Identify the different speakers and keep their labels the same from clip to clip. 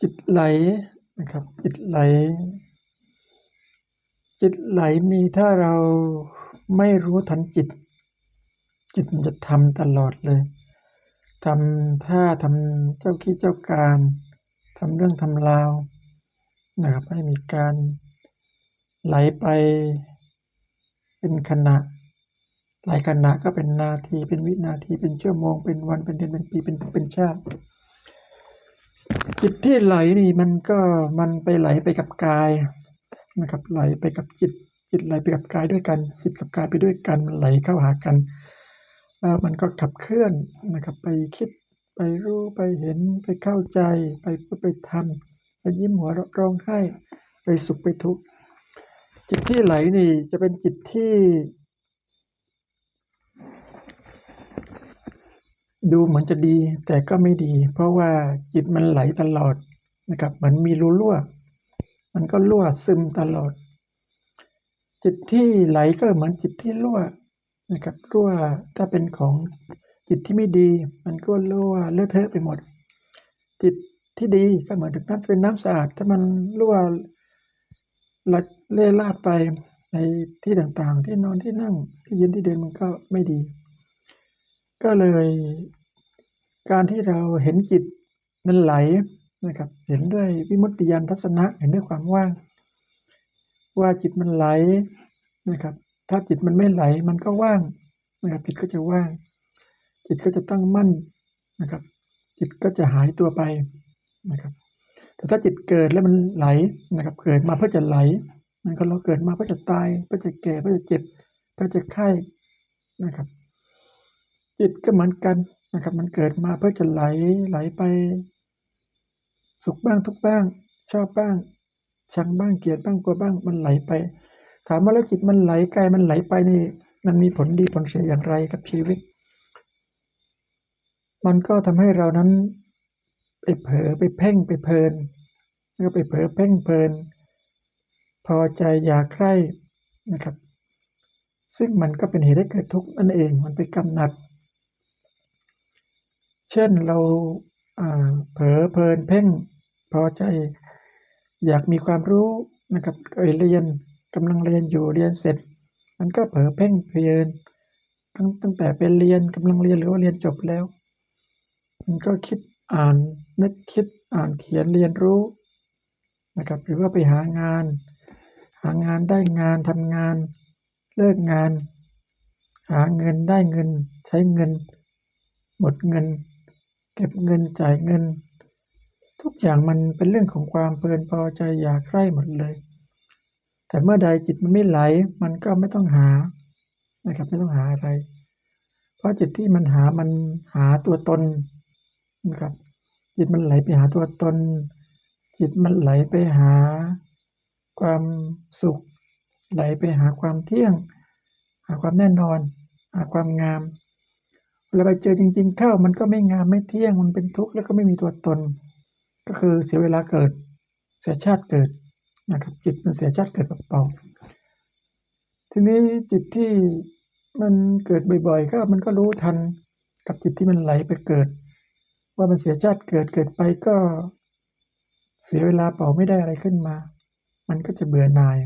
Speaker 1: จิตไหลนะครับ จิตไหล จิตไหลนี่ถ้าเราไม่รู้ทันจิต จิตมันจะทำตลอดเลยทำท่าทำเจ้าขี้เจ้าการทำเรื่องทำราวนะครับให้มีการไหลไปเป็นขณะหลายขณะก็เป็นนาทีเป็นวินาทีเป็นชั่วโมงเป็นวันเป็นเดือนเป็นปีเป็นเป็นชาติ จิตที่ไหลนี่มันก็มันไปไหลไปกับกายนะครับ ไหลไปกับจิต จิตไหลไปกับกายด้วยกัน จิตกับกายไปด้วยกันไหลเข้าหากัน แล้วมันก็ขับเคลื่อนนะครับ ไปคิดไปรู้ไปเห็นไปเข้าใจไปพูดไปทำไปยิ้มหัวเราะร้องไห้ไปสุขไปทุกข์จิตที่ไหลนี่จะเป็นจิตที่ ดูเหมือนจะดีแต่ก็ไม่ดี เพราะว่าจิตมันไหลตลอดนะครับเหมือนมีรูรั่ว มันก็รั่วซึมตลอด จิตที่ไหลก็เหมือนจิตที่รั่วนะครับรั่วถ้าเป็นของจิตที่ไม่ดี มันก็รั่วเลอะเทอะไปหมด จิตที่ดีก็เหมือนถึงน้ำเป็นน้ำสะอาดถ้ามันรั่วละเล่ลาดไปในที่ต่างๆ ที่นอนที่นั่งที่ยืนที่เดินมันก็ไม่ดี ก็เลย การที่เราเห็นจิตมันไหลนะครับ เห็นด้วยวิมุตติยานทัศนะ เห็นด้วยความว่าง ว่าจิตมันไหลนะครับ ถ้าจิตมันไม่ไหลมันก็ว่างนะครับจิตก็จะว่าง จิตก็จะตั้งมั่นนะครับ จิตก็จะหายตัวไปนะครับแต่ถ้าจิตเกิดแล้วมันไหลนะครับ เกิดมาเพื่อจะไหล มันก็เราเกิดมาเพื่อจะตาย เพื่อจะแก่ เพื่อจะเจ็บ เพื่อจะไข้นะครับ จิตก็เหมือนกัน นะครับ มันเกิดมาเพื่อจะไหลไหลไป สุขบ้างทุกบ้าง ชอบบ้าง ชังบ้างเกลียดบ้างกลัวบ้างมันไหลไป ถามว่าแล้วจิตมันไหลไกายมันไหลไปนี่ มันมีผลดีผลเสียอย่างไรกับชีวิต มันก็ทำให้เรานั้นไปเผลอไปเพ่งไปเพลินแล้วก็ไปเผลอเพ่งเพลิน พอใจอยากใคร่นะครับ ซึ่งมันก็เป็นเหตุให้เกิดทุกข์นั่นเองมันไปกำหนัด เช่นเราเผลอเพลินเพ่งพอใจ อยากมีความรู้นะครับเอยเรียนกำลังเรียนอยู่เรียนเสร็จ มันก็เผลอเพ่งเพลินตั้งตั้งแต่เป็นเรียนกำลังเรียนหรือว่าเรียนจบแล้ว มันก็คิดอ่านนึกคิดอ่านเขียนเรียนรู้นะครับหรือว่าไปหางาน หางานได้งานทำงาน เลิกงาน หาเงินได้เงิน ใช้เงิน หมดเงิน เก็บเงินจ่ายเงิน ทุกอย่างมันเป็นเรื่องของความเพลินพอใจอยากใคร่หมดเลย แต่เมื่อใดจิตมันไม่ไหล มันก็ไม่ต้องหานะครับไม่ต้องหาอะไร เพราะจิตที่มันหามันหาตัวตนนะครับ จิตมันไหลไปหาตัวตน จิตมันไหลไปหา ความสุข ไหลไปหาความเที่ยง หาความแน่นอน หาความงาม เวลาไปเจอจริง ๆ เข้ามันก็ไม่งามไม่เที่ยงมันเป็นทุกข์แล้วก็ไม่มีตัวตน ก็คือเสียเวลาเกิด เสียชาติเกิดนะครับ จิตมันเสียชาติเกิดเปล่าทีนี้จิตที่มันเกิดบ่อยๆ ก็มันก็รู้ทันกับจิตที่มันไหลไปเกิด ว่ามันเสียชาติเกิดเกิดไปก็เสียเวลาเปล่าไม่ได้อะไรขึ้นมา มันก็จะเบื่อหน่าย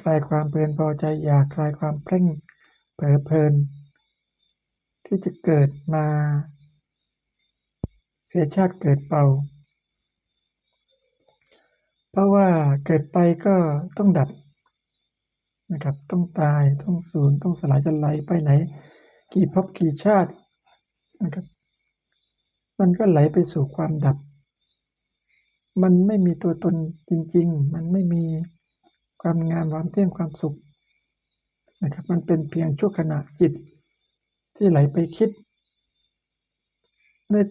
Speaker 1: คลายความเพลินพอใจอยากคลายความเพ่งเผลอเพลิน ที่จะเกิดมา เสียชาติเกิดเป่า เพราะว่าเกิดไปก็ต้องดับนะครับ ต้องตาย ต้องสูญ ต้องสลายจะไหลไปไหน กี่ภพกี่ชาตินะครับ มันก็ไหลไปสู่ความดับ มันไม่มีตัวตนจริง ๆ มันไม่มีความงามความเที่ยงความสุขนะครับ มันเป็นเพียงชั่วขณะจิต ที่ไหลไปคิดนึก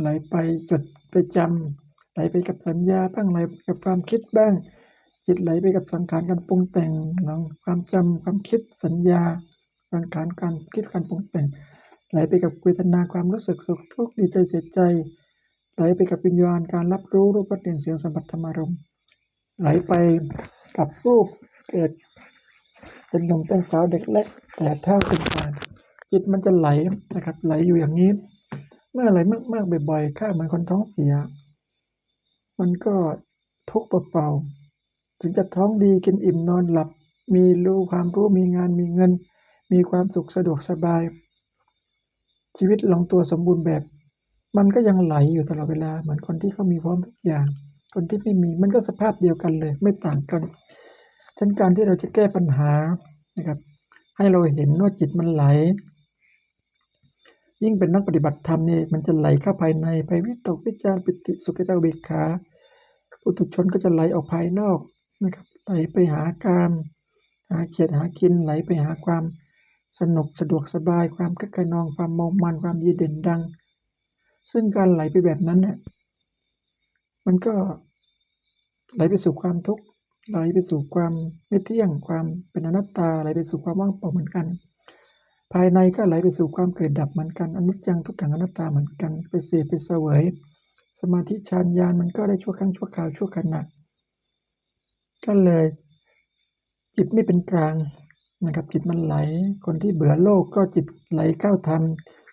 Speaker 1: ไหลไปจดไปจำไหลไปกับสัญญาบ้างไหลกับความคิดบ้าง จิตไหลไปกับสังขารการปรุงแต่งหลังความจำความคิดสัญญา สังขารการคิดการปรุงแต่ง ไหลไปกับเวทนาความรู้สึกสุขทุกข์ดีใจเสียใจ ไหลไปกับวิญญาณการรับรู้รูปรสกลิ่นเสียงสัมผัสธรรมารมณ์ไหลไปกับรูปเกิดเป็นหนุ่มเป็นสาวเด็กเล็กแต่เท่าเป็นกาน จิตมันจะไหลนะครับไหลอยู่อย่างนี้ เมื่อไหลมากๆบ่อยๆข้าเหมือนคนท้องเสีย มันก็ทุกข์เปล่าๆถึงจะท้องดีกินอิ่มนอนหลับ มีรู้ความรู้มีงานมีเงิน มีความสุขสะดวกสบาย ชีวิตลงตัวสมบูรณ์แบบ มันก็ยังไหลอยู่ตลอดเวลาเหมือนคนที่เขามีพร้อมทุกอย่าง คนที่ไม่มีมันก็สภาพเดียวกันเลย ไม่ต่างกันฉะนั้นการที่เราจะแก้ปัญหานะครับให้เราเห็นว่าจิตมันไหล ยิ่งเป็นนักปฏิบัติธรรมนี่มันจะไหลเข้าภายในไปวิตกวิจารปิติสุขิตาเบกขาปุถุชนก็จะไหลออกภายนอกนะครับไหลไปหากามหาเกียรติหากินไหลไปหาความสนุกสะดวกสบายความคึกขนองความเมามันความดีเด่นดัง ซึ่งการไหลไปแบบนั้นเนี่ยมันก็ไหลไปสู่ความทุกข์ไหลไปสู่ความไม่เที่ยงความเป็นอนัตตาไหลไปสู่ความว่างเปล่าเหมือนกัน ภายในก็ไหลไปสู่ความเกิดดับเหมือนกันอนิจจังทุกขังอนัตตาเหมือนกัน ไปเสพไปเสวย สมาธิฌานญาณมันก็ได้ชั่วครั้งชั่วคราวชั่วขณะก็เลยจิตไม่เป็นกลางนะครับจิตมันไหล คนที่เบื่อโลกก็จิตไหลเข้าธรรม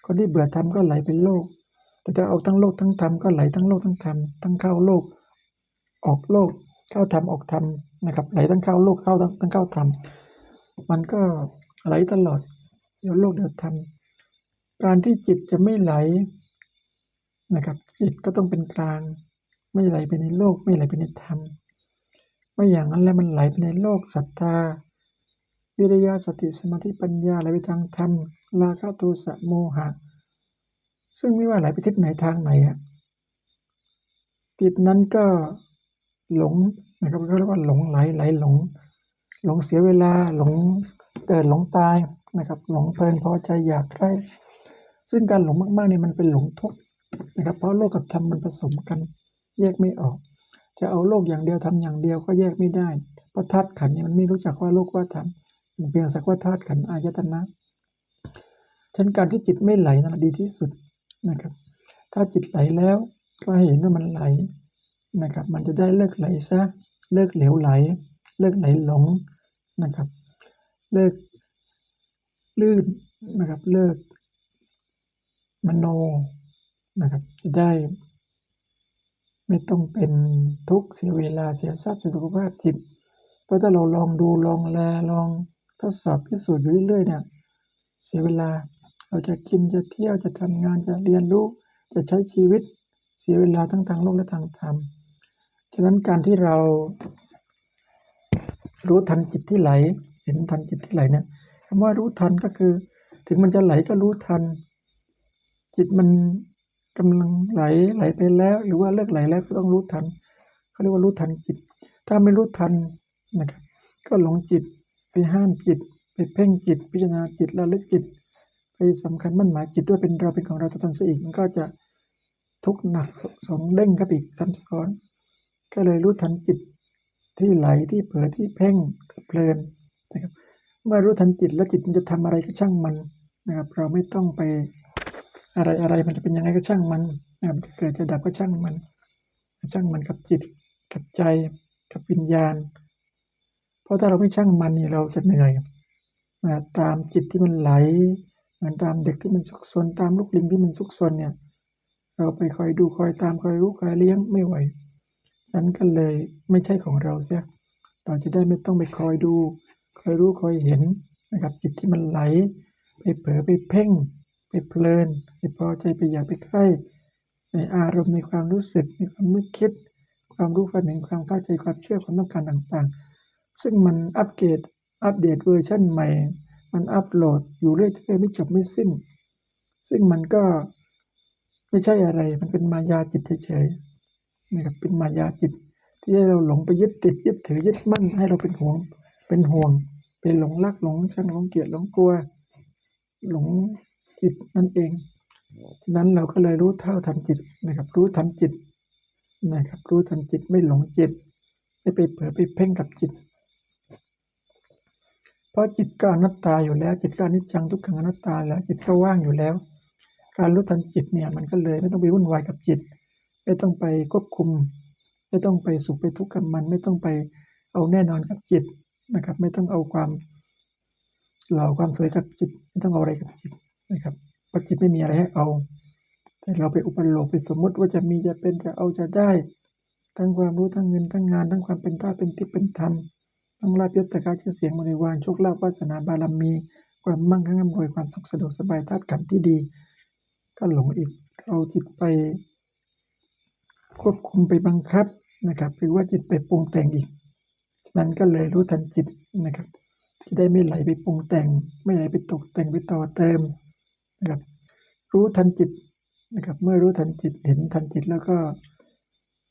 Speaker 1: คนที่เบื่อธรรมก็ไหลเป็นโลก แต่ถ้าเอาทั้งโลกทั้งธรรมก็ไหลทั้งโลกทั้งธรรมทั้งเข้าโลก ออกโลกเข้าธรรมออกธรรมนะครับไหลทั้งเข้าโลกเข้าทั้งเข้าธรรมมันก็ไหลตลอด เดี๋ยวโลกเดี๋ยวธรรมการที่จิตจะไม่ไหลนะครับ จิตก็ต้องเป็นกลาง ไม่ไหลไปในโลก ไม่ไหลไปในธรรมไม่อย่างนั้นแล้วมันไหลไปในโลกศรัทธา วิริยะสติสมาธิปัญญาไหลไปทางธรรมราคะโทสะโมหะ ซึ่งไม่ว่าไหลไปทิศไหนทางไหนอะจิตนั้นก็หลงนะครับเขาเรียกว่าหลงไหลไหลหลง หลงเสียเวลาหลงเกิดหลงตาย นะครับ หลงเพลินพอใจอยากได้ซึ่งการหลงมากๆนี่มันเป็นหลงทุกข์นะครับ เพราะโลกกับธรรมมันผสมกันแยกไม่ออก จะเอาโลกอย่างเดียวทำอย่างเดียวก็แยกไม่ได้เพราะธาตุขันธ์นี่มันไม่รู้จักว่าโลกว่าธรรมมันเพียงสักว่าธาตุขันอายตนะฉันการที่จิตไม่ไหลนั่นแหละดีที่สุดนะครับ ถ้าจิตไหลแล้วก็เห็นว่ามันไหลนะครับ มันจะได้เลิกไหลซะ เลิกเหลวไหล เลิกไหลหลงนะครับ เลิก ลื่นนะครับเลิกมโนนะครับ จะได้ ไม่ต้องเป็นทุกข์เสียเวลาเสียทรัพย์เสียสุขภาพจิตเพราะถ้าเราลองดูลองแลลองทดสอบพิสูจน์อยู่เรื่อยๆเนี่ยเสียเวลาเราจะกินจะเที่ยวจะทำงานจะเรียนรู้จะใช้ชีวิตเสียเวลาทั้งทางโลกและทางธรรมฉะนั้นการที่เรารู้ทันจิตที่ไหล เห็นทันจิตที่ไหลเนี่ย คำว่ารู้ทันก็คือ ถึงมันจะไหลก็รู้ทัน จิตมันกำลังไหลไหลไปแล้ว หรือว่าเลิกไหลแล้วก็ต้องรู้ทันเขาเรียกว่ารู้ทันจิต ถ้าไม่รู้ทันนะครับก็หลงจิตไปห้ามจิต ไปเพ่งจิต พิจารณาจิตระลึกจิต ไปสำคัญมั่นหมายจิตด้วยเป็นเราเป็นของเราตัวตนซะอีกมันก็จะทุกข์หนักสองเด้งกับอีกซ้ำซ้อน ก็เลยรู้ทันจิตที่ไหลที่เผลอที่เพ่งเพลินนะครับ เมื่อรู้ทันจิตแล้วจิตมันจะทำอะไรก็ช่างมันนะครับ เราไม่ต้องไปอะไรอะไรมันจะเป็นยังไงก็ช่างมันนะครับจะเกิดจะดับก็ช่างมัน ช่างมันกับจิต กับใจ กับวิญญาณ เพราะถ้าเราไม่ช่างมันนี่เราจะเหนื่อยนะตามจิตที่มันไหลเหมือนตามเด็กที่มันสุกซนตามลูกลิงที่มันสุกซนเนี่ย เราไปคอยดูคอยตามคอยรู้คอยเลี้ยงไม่ไหวนั้นก็เลยไม่ใช่ของเราเสียเราจะได้ไม่ต้องไปคอยดู คอยรู้คอยเห็นนะครับจิตที่มันไหล ไปเผลอไปเพ่ง ไปเพลินไปพอใจไปอยากไปใกล้ในอารมณ์ในความรู้สึกในความนึกคิด ความรู้ความเห็นความเข้าใจความเชื่อความต้องการต่างๆ ซึ่งมันอัปเกรดอัปเดตเวอร์ชันใหม่ มันอัปโหลดอยู่เรื่อยๆไม่จบไม่สิ้น ซึ่งมันก็ไม่ใช่อะไรมันเป็นมายาจิตเฉยๆนะครับเป็นมายาจิตที่ให้เราหลงไปยึดติดยึดถือยึดมั่นให้เราเป็นห่วง เป็นห่วง เป็นหลงรักหลงชังหลงเกลียดหลงกลัว หลงจิตนั่นเองฉะนั้นเราก็เลยรู้เท่าทันจิตนะครับ รู้ทันจิตนะครับ รู้ทันจิตไม่หลงจิต ไม่ไปเผลอไปเพ่งกับจิต เพราะจิตก็อนัตตาอยู่แล้ว จิตก็อนิจจังทุกขังอนัตตาแล้วจิตก็ว่างอยู่แล้ว การรู้ทันจิตเนี่ยมันก็เลยไม่ต้องไปวุ่นวายกับจิต ไม่ต้องไปควบคุม ไม่ต้องไปสุขไปทุกข์กับมัน ไม่ต้องไปเอาแน่นอนกับจิต นะครับ ไม่ต้องเอาความเหล่าความสวยกับจิต ไม่ต้องเอาอะไรกับจิตนะครับเพราะจิตไม่มีอะไรให้เอา แต่เราไปอุปโลกไปสมมติว่าจะมีจะเป็นจะเอาจะได้ ทั้งความรู้ทั้งเงินทั้งงาน ทั้งความเป็นท่าเป็นทิพย์เป็นธรรมทั้งลาภยศตะการชื่อเสียงบริวารโชคลาภวาสนาบารมี ความมั่งคั่งร่ำรวยความสุขสะดวกสบายธาตุขันธ์ที่ดี ก็หลงอีกเอาจิตไปควบคุมไปบังคับนะครับหรือว่าจิตไปปรุงแต่งอีก นั้นก็เลยรู้ทันจิตนะครับจะได้ไม่ไหลไปปรุงแต่ง ไม่ไหลไปตกแต่งไปต่อเติมนะครับ รู้ทันจิตนะครับ เมื่อรู้ทันจิตเห็นทันจิตแล้วก็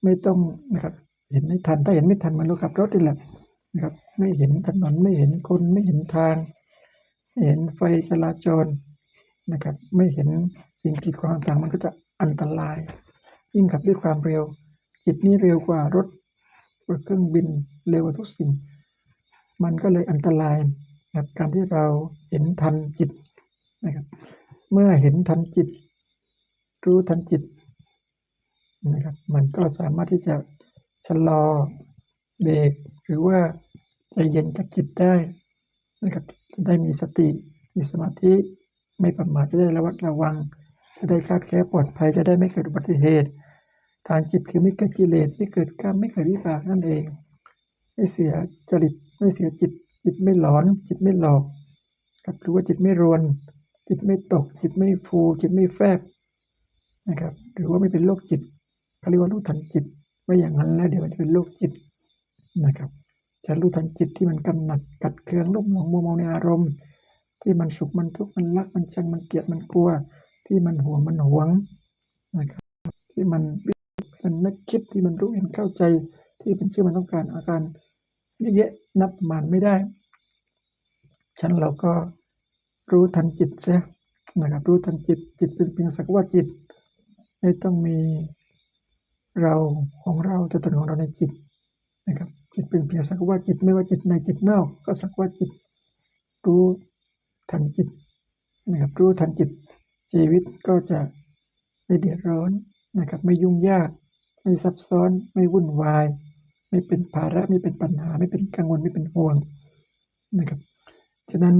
Speaker 1: ไม่ต้องนะครับ เห็นไม่ทันถ้าเห็นไม่ทันมันเราขับรถนี่แหละนะครับ ไม่เห็นถนนไม่เห็นคนไม่เห็นทางไม่เห็นไฟจราจรนะครับ ไม่เห็นสิ่งกีดขวางต่างมันก็จะอันตรายยิ่งขับด้วยความเร็ว จิตนี่เร็วกว่ารถ เครื่องบินเร็วกว่าทุกสิ่ง มันก็เลยอันตรายนะครับการที่เราเห็นทันจิตนะครับ เมื่อเห็นทันจิต รู้ทันจิตนะครับ มันก็สามารถที่จะชะลอเบรกหรือว่าใจเย็นกับจิตได้นะครับจะได้มีสติมีสมาธิไม่ประมาทจะได้ระวัดระวัง จะได้คาดแคล้วปลอดภัยจะได้ไม่เกิดอุบัติเหตุ ฐานจิตคือไม่เกิดกิเลสไม่เกิดกรรมไม่เกิดวิบากนั่นเอง ไม่เสียจริตไม่เสียจิต จิตไม่หลอน จิตไม่หลอกรับหรือว่าจิตไม่รวน จิตไม่ตก จิตไม่ฟู จิตไม่แฟบนะครับหรือว่าไม่เป็นโรคจิตเขาเรียกว่ารู้ทันจิตไม่อย่างนั้นแล้วเดี๋ยวจะเป็นโรคจิตนะครับจะรู้ทันจิตที่มันกำหนัดกัดเคืองรุ่มหลงมัวเมาในอารมณ์ ที่มันสุขมันทุกข์มันรักมันชังมันเกลียดมันกลัว ที่มันห่วงมันหวงนะครับที่มัน วิมันนึกคิดที่มันรู้เห็นเข้าใจที่เป็นชื่อมันต้องการอาการเยอะแยะนับประมาณไม่ได้ฉันเราก็รู้ทันจิตใช่นะครับรู้ทันจิตจิตเป็นเพียงสักว่าจิต ไม่ต้องมีเราของเราตัวตนของเราในจิตนะครับจิตเป็นเพียงสักว่าจิตไม่ว่าจิตในจิตนอก ก็สักว่าจิต รู้ทันจิตนะครับรู้ทันจิตชีวิตก็จะไม่เดือดร้อนนะครับไม่ยุ่งยาก ไม่ซับซ้อน ไม่วุ่นวาย ไม่เป็นภาระ ไม่เป็นปัญหา ไม่เป็นกังวล ไม่เป็นห่วงนะครับ ฉะนั้น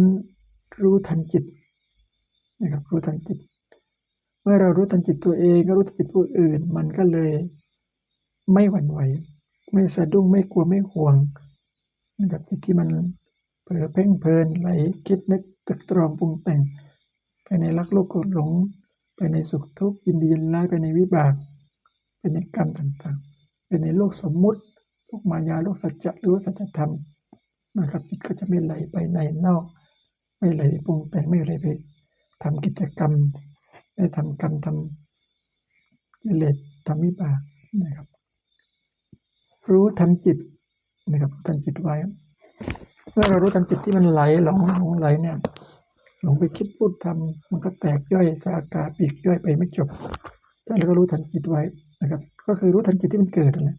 Speaker 1: รู้ทันจิตนะครับ รู้ทันจิต เมื่อเรารู้ทันจิตตัวเองก็รู้ทันจิตผู้อื่น มันก็เลยไม่หวั่นไหว ไม่สะดุ้ง ไม่กลัว ไม่ห่วงนะครับจิตที่มันเผลอเพ่งเพลินไหลคิดนึกตึกตรองปรุงแต่ง ไปในรักโลกโกรธหลง ไปในสุขทุกข์ยินดียินร้ายไปในวิบาก ไปในกรรมต่างๆไปในโลกสมมุติ โลกมายา โลกสัจจะหรือสัจธรรมนะครับจิตก็จะไม่ไหลไปในนอก ไม่ไหลไปปรุงแต่งไม่ไหลไปทำกิจกรรมไม่ทำกรรมทำกิเลสทำวิบากนะครับ รู้ทันจิตนะครับทันจิตไว้เมื่อเรารู้ทันจิตที่มันไหลหลงหลงไหลเนี่ยหลงไปคิดพูดทำมันก็แตกย่อยสากาปีกย่อยไปไม่จบถ้าเราก็รู้ทันจิตไว้ นะครับ ก็คือรู้ทันจิตที่มันเกิดนั่นแหละ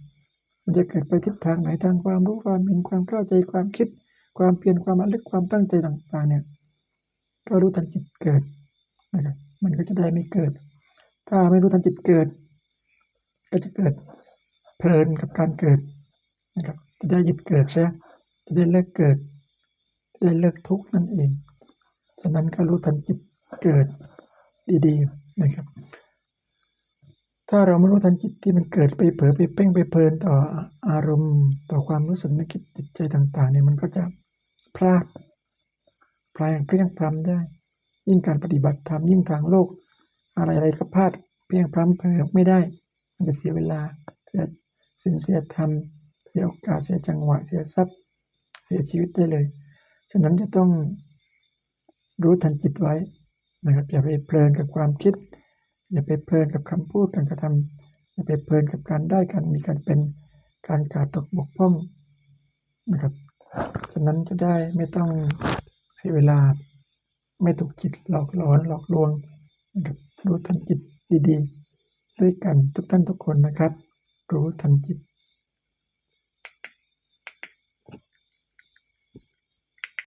Speaker 1: มันจะเกิดไปทิศทางไหนทางความรู้ความเห็นความเข้าใจความคิด ความเพียรความระลึกความตั้งใจต่างๆ เนี่ยก็รู้ทันจิตเกิดนะครับมันก็จะได้ไม่เกิด ถ้าไม่รู้ทันจิตเกิด ก็จะเกิดเพลินกับการเกิดนะครับจะได้หยุดเกิดใช่จะได้เลิกเกิดจะได้เลิกทุกข์นั่นเอง ฉะนั้นก็รู้ทันจิตเกิดดีๆนะครับ ถ้าเราไม่รู้ทันจิตที่มันเกิดไปเผลอไปเพ่งไปเพลินต่ออารมณ์ต่อความรู้สึกนึกคิดจิตใจต่างๆเนี่ยมันก็จะพลาดพลายเพียงพล้ำได้ ยิ่งการปฏิบัติธรรมยิ่งทางโลก อะไรๆก็พลาดเพียงพล้ำเผลอไม่ได้ มันจะเสียเวลาเสียสินเสียธรรม เสียโอกาสเสียจังหวะเสียทรัพย์ เสียชีวิตได้เลย ฉะนั้นจะต้องรู้ทันจิตไว้นะครับอย่าไปเพลินกับความคิด อย่าไปเพลินกับคำพูดการกระทำอย่าไปเพลินกับการได้การมีการเป็นการขาดตกบกพร่องนะครับฉะนั้นจะได้ไม่ต้องเสียเวลาไม่ถูกจิตหลอกหลอนหลอกลวงนะครับรู้ทันจิตดีๆ ด้วยกันทุกท่านทุกคนนะครับ รู้ทันจิต